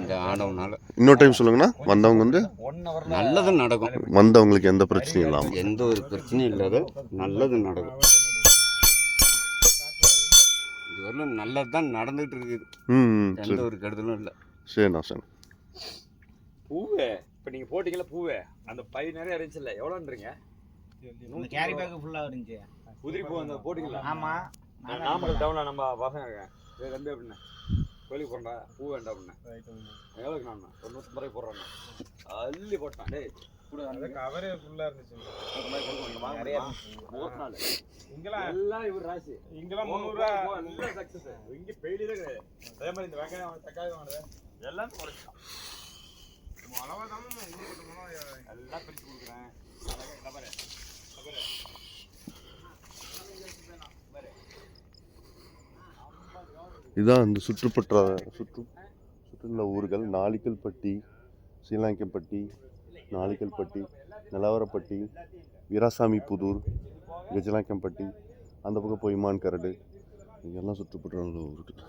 இந்த ஆடவுனால இன்னொரு டைம் சொல்லுங்கண்ணா. வந்தவங்க வந்து ஒன் ஹவர் நல்லது நடக்கும். வந்தவங்களுக்கு எந்த பிரச்சனையும் இல்லாமல் எந்த ஒரு பிரச்சனையும் இல்லாத நல்லது நடக்கும். இதுவரையிலும் நல்லது தான் நடந்துகிட்டு இருக்குது. ம் எந்த சரி. ஒரு கெடுதலும் இல்லை. சரிண்ணா சரி. பூவே இப்போ நீங்கள் போட்டிங்கல்ல பூவே அந்த பை நிறைய இருந்துச்சுல்ல எவ்வளோன்றீங்க? இந்த கேரி பேக் ஃபுல்லா இருந்துச்சு. உதிரி பூ அந்த போட்டிங்களா ஆமா. நாமக்கல் டவுனில் நம்ம பசங்க இருக்கேன். தம்பி அப்படின்னேன் கோழிக்கு போடுறா பூ வேண்டாம் எவ்வளோக்கு நான் ஒரு நூற்றம்பது ரூபாய் போடுறேன் அள்ளி போட்டான் டேய். கூட அந்த கவரே ஃபுல்லா இருந்துச்சு. இங்கெல்லாம் எல்லாம் இவர் ராசி. இங்கெல்லாம் முந்நூறுரூவா எல்லாம் success. இங்க கிடையாது. அதே மாதிரி இந்த வெங்காயம் வாங்க, தக்காளி வாங்குறது, எல்லாமே குறைச்சிட்டான். அளவா தான் எல்லாம் பிரிச்சு இதுதான் இந்த சுற்றுப்பற்ற சுற்று சுற்றுள்ள ஊர்கள். நாளிக்கல்பட்டி ஸ்ரீலங்கம்பட்டி நாளிக்கல்பட்டி நிலவரப்பட்டி வீராசாமி புதூர் கஜலாக்கம்பட்டி அந்த பக்கம் பொய்மான் கரடு. இதெல்லாம் சுற்றுப்பற்ற உள்ள ஊர்கள்